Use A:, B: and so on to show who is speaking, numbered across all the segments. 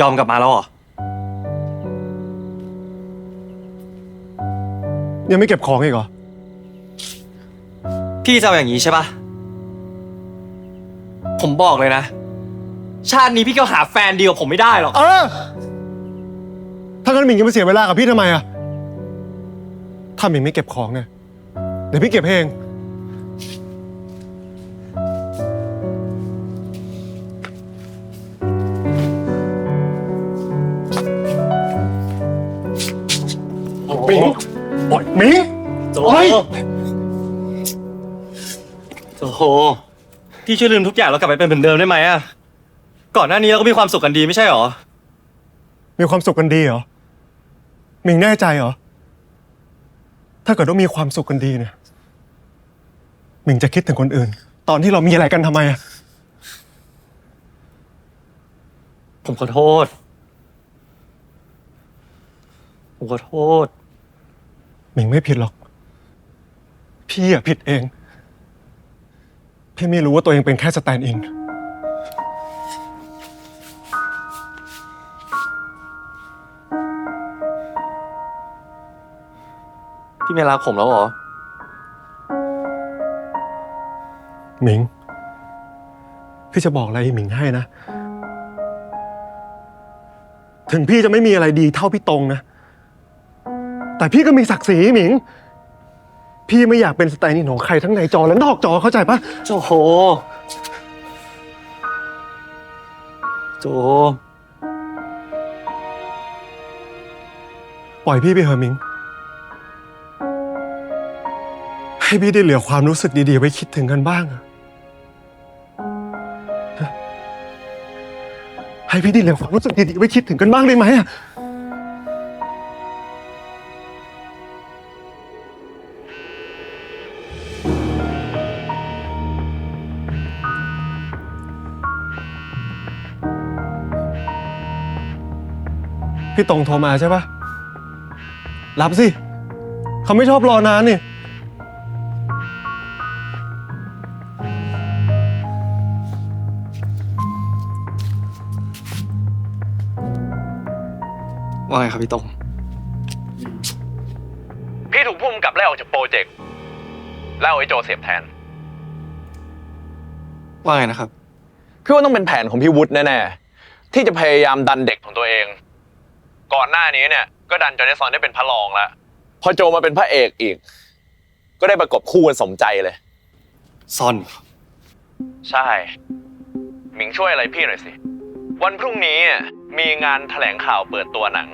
A: ยอมกลับมาแล้วเหรอ
B: ยังไม่เก็บของอีกเหรอ
A: พี่จะเอาอย่างนี้ใช่ปะผมบอกเลยนะ ชาตินี้พี่ก็หาแฟนดีกว่าผมไม่ได้หรอก
B: เออ ถ้างั้นหมิงจะมาเสียเวลากับพี่ทำไมอะถ้าหมิงไม่เก็บของเนี่ย เดี๋ยวพี่เก็บให้เอง มิงโอ๊ยหมิง
A: โจ
B: โอ๊ย
A: โอ้โหพี่ช่วยลืมทุกอย่างแล้วกลับไปเป็นเหมือนเดิมได้ไหมอะก่อนหน้านี้เราก็มีความสุขกันดีไม่ใช่หรอ
B: มีความสุขกันดีเหรอหมิงแน่ใจเหรอ ถ้าเกิดว่ามีความสุขกันดีเนี่ยหมิงจะคิดถึงคนอื่น ตอนที่เรามีอะไรกันทำไมอะ
A: ผมขอโทษ ผมขอโทษ
B: หมิงไม่ผิดหรอก พี่อะผิดเอง พี่ไม่รู้ว่าตัวเองเป็นแค่สแตนด์อิน
A: พี่ไม่รักผมแล้วเหรอ
B: หมิง พี่จะบอกอะไรหมิงให้นะ ถึงพี่จะไม่มีอะไรดีเท่าพี่ตรงนะ แต่พี่ก็มีศักดิ์ศรีหมิง พี่ไม่อยากเป็นสแตนด์อินของใครทั้งในจอและนอกจอเข้าใจปะ
A: โจโห โจ
B: ปล่อยพี่ไปเถอะหมิง ให้พี่ได้เหลือความรู้สึกดีๆไว้คิดถึงกันบ้างอะฮะให้พี่ได้เหลือความรู้สึกดีๆไว้คิดถึงกันบ้างได้ไหมอะ พี่ตรงโทรมาใช่ปะรับสิ เขาไม่ชอบรอนานนี่
A: ว่าไงครับพี่ตรง
C: พี่ถูกพุ่มกับไล่ออกจากโปรเจกต์แล้วเอาไอ้โจเสียบแทน
A: ว่าไงนะครับ
C: พี่ว่าต้องเป็นแผนของพี่วุฒิแน่ ๆ ที่จะพยายามดันเด็กของตัวเอง ก่อนหน้านี้เนี่ยก็ดันจอร์เนซอนได้เป็นพระรองแล้วพอโจมาเป็นพระเอกอีก ก็ได้ประกบคู่กันสมใจเลย
A: ซ่อน
C: ใช่หมิงช่วยอะไรพี่หน่อยสิ วันพรุ่งนี้อะมีงานแถลงข่าวเปิดตัวหนัง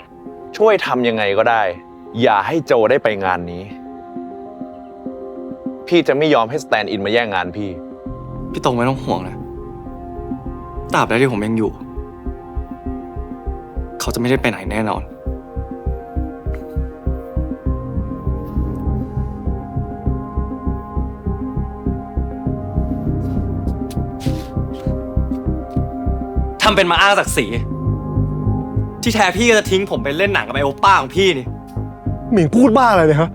C: ช่วยทำยังไงก็ได้ อย่าให้โจได้ไปงานนี้ พี่จะไม่ยอมให้สแตนด์อินมาแย่งงานพี่
A: พี่ตรงไม่ต้องห่วงนะตราบใดที่ผมยังอยู่ เขาจะไม่ได้ไปไหนแน่นอน ทำเป็นมาอ้างศักดิ์ศรี ที่แท้พี่ก็จะทิ้งผมไปเล่นหนังกับไอโอป้าของพี่นี่
B: หมิงพูดบ้าอะไรเนี่ยฮะ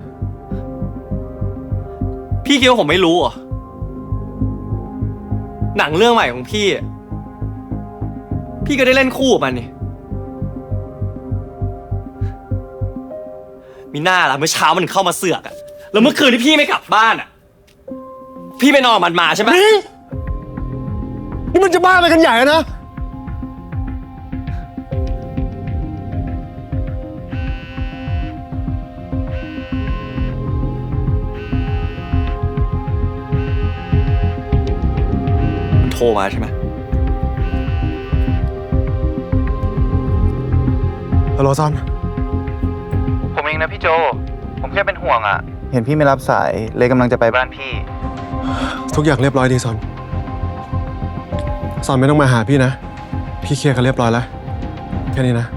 A: พี่คิดว่าผมไม่รู้เหรอ หนังเรื่องใหม่ของพี่อะพี่ก็ได้เล่นคู่กับมันนี่ มีหน้าละเมื่อเช้ามันเข้ามาเสือกอะแล้วเมื่อคืนที่พี่ไม่กลับบ้านอะพี่ไปนอนกับมันมาใช่ไหม
B: หมิงนี่มันจะบ้าไปกันใหญ่แล้วนะ
A: มันโทรมาใช่ไหม
B: ฮัลโหลซอน
D: ผมเอง นะพี่โจ ผมแค่เป็นห่วงอะ่ะเห็นพี่ไม่รับสายเลยกำลังจะไปบ้านพี่
B: ทุกอย่างเรียบร้อยดีซอน ซอนไม่ต้องมาหาพี่นะ พี่เคลียร์กันเรียบร้อยแล้ว แค่นี้นะ